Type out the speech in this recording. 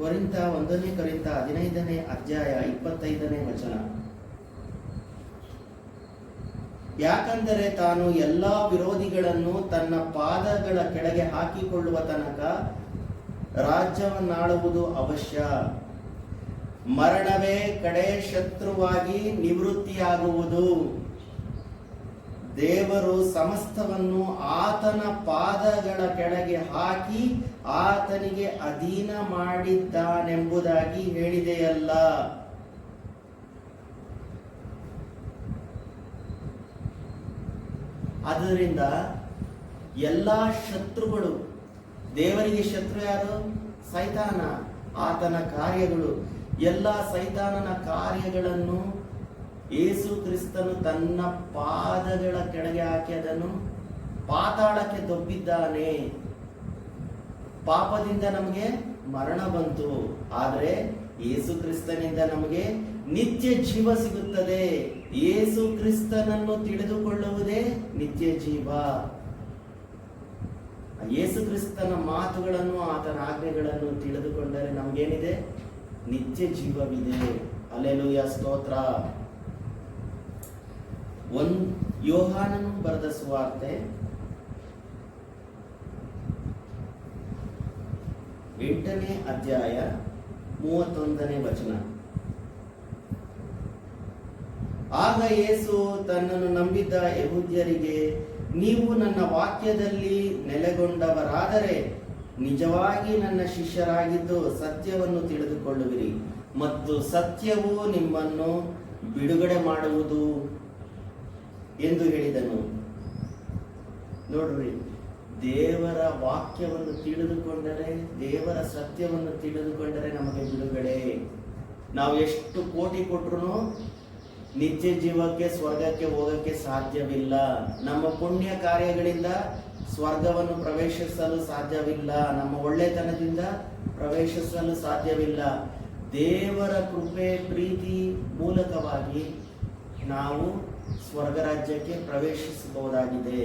ಕೊರಿಂತ ಒಂದನೇ ಕೊರಿಂತ ಹದಿನೈದನೇ ಅಧ್ಯಾಯ ಇಪ್ಪತ್ತೈದನೇ ವಚನ. ಯಾಕಂದರೆ ತಾನು ಎಲ್ಲಾ ವಿರೋಧಿಗಳನ್ನು ತನ್ನ ಪಾದಗಳ ಕೆಳಗೆ ಹಾಕಿಕೊಳ್ಳುವ ತನಕ ರಾಜ್ಯವನ್ನಾಳುವುದು ಅವಶ್ಯ. ಮರಣವೇ ಕಡೆ ಶತ್ರುವಾಗಿ ನಿವೃತ್ತಿಯಾಗುವುದು. ದೇವರು ಸಮಸ್ತವನ್ನು ಆತನ ಪಾದಗಳ ಕೆಳಗೆ ಹಾಕಿ ಆತನಿಗೆ ಅಧೀನ ಮಾಡಿದ್ದಾನೆಂಬುದಾಗಿ ಹೇಳಿದೆಯಲ್ಲ. ಆದ್ದರಿಂದ ಎಲ್ಲ ಶತ್ರುಗಳು, ದೇವರಿಗೆ ಶತ್ರು ಯಾರು? ಸೈತಾನ, ಆತನ ಕಾರ್ಯಗಳು. ಎಲ್ಲ ಸೈತಾನನ ಕಾರ್ಯಗಳನ್ನು ಯೇಸು ಕ್ರಿಸ್ತನು ತನ್ನ ಪಾದಗಳ ಕೆಳಗೆ ಹಾಕಿ ಅದನ್ನು ಪಾತಾಳಕ್ಕೆ ದೊಬ್ಬಿದ್ದಾನೆ. ಪಾಪದಿಂದ ನಮಗೆ ಮರಣ ಬಂತು. ಆದರೆ ಯೇಸು ಕ್ರಿಸ್ತನಿಂದ ನಮಗೆ ನಿತ್ಯ ಜೀವ ಸಿಗುತ್ತದೆ. ಏಸು ಕ್ರಿಸ್ತನನ್ನು ತಿಳಿದುಕೊಳ್ಳುವುದೇ ನಿತ್ಯ ಜೀವ. ಯೇಸು ಕ್ರಿಸ್ತನ ಮಾತುಗಳನ್ನು, ಆತನ ಆಜ್ಞೆಗಳನ್ನು ತಿಳಿದುಕೊಂಡರೆ ನಮ್ಗೇನಿದೆ? ನಿತ್ಯ ಜೀವವಿದೆ. ಅಲ್ಲೆಲುಯ ಸ್ತೋತ್ರ. ಒಂದ್ ಯೋಹಾನನು ಬರೆದ ಸುವಾರ್ತೆ. ಎಂಟನೇ ಅಧ್ಯಾಯ ಮೂವತ್ತೊಂದನೇ ವಚನ. ಆಗ ಯೇಸು ತನ್ನನ್ನು ನಂಬಿದ್ದ ಯಹೂದ್ಯರಿಗೆ, ನೀವು ನನ್ನ ವಾಕ್ಯದಲ್ಲಿ ನೆಲೆಗೊಂಡವರಾದರೆ ನಿಜವಾಗಿ ನನ್ನ ಶಿಷ್ಯರಾಗಿದ್ದು ಸತ್ಯವನ್ನು ತಿಳಿದುಕೊಳ್ಳುವಿರಿ ಮತ್ತು ಸತ್ಯವು ನಿಮ್ಮನ್ನು ಬಿಡುಗಡೆ ಮಾಡುವುದು ಎಂದು ಹೇಳಿದನು. ನೋಡ್ರಿ, ದೇವರ ವಾಕ್ಯವನ್ನು ತಿಳಿದುಕೊಂಡರೆ, ದೇವರ ಸತ್ಯವನ್ನು ತಿಳಿದುಕೊಂಡರೆ ನಮಗೆ ಬಿಡುಗಡೆ. ನಾವು ಎಷ್ಟು ಕೋಟಿ ಕೊಟ್ರು ನಿತ್ಯ ಜೀವಕ್ಕೆ, ಸ್ವರ್ಗಕ್ಕೆ ಹೋಗಕ್ಕೆ ಸಾಧ್ಯವಿಲ್ಲ. ನಮ್ಮ ಪುಣ್ಯ ಕಾರ್ಯಗಳಿಂದ ಸ್ವರ್ಗವನ್ನು ಪ್ರವೇಶಿಸಲು ಸಾಧ್ಯವಿಲ್ಲ. ನಮ್ಮ ಒಳ್ಳೆತನದಿಂದ ಪ್ರವೇಶಿಸಲು ಸಾಧ್ಯವಿಲ್ಲ. ದೇವರ ಕೃಪೆ, ಪ್ರೀತಿ ಮೂಲಕವಾಗಿ ನಾವು ಸ್ವರ್ಗ ರಾಜ್ಯಕ್ಕೆ ಪ್ರವೇಶಿಸಬಹುದಾಗಿದೆ.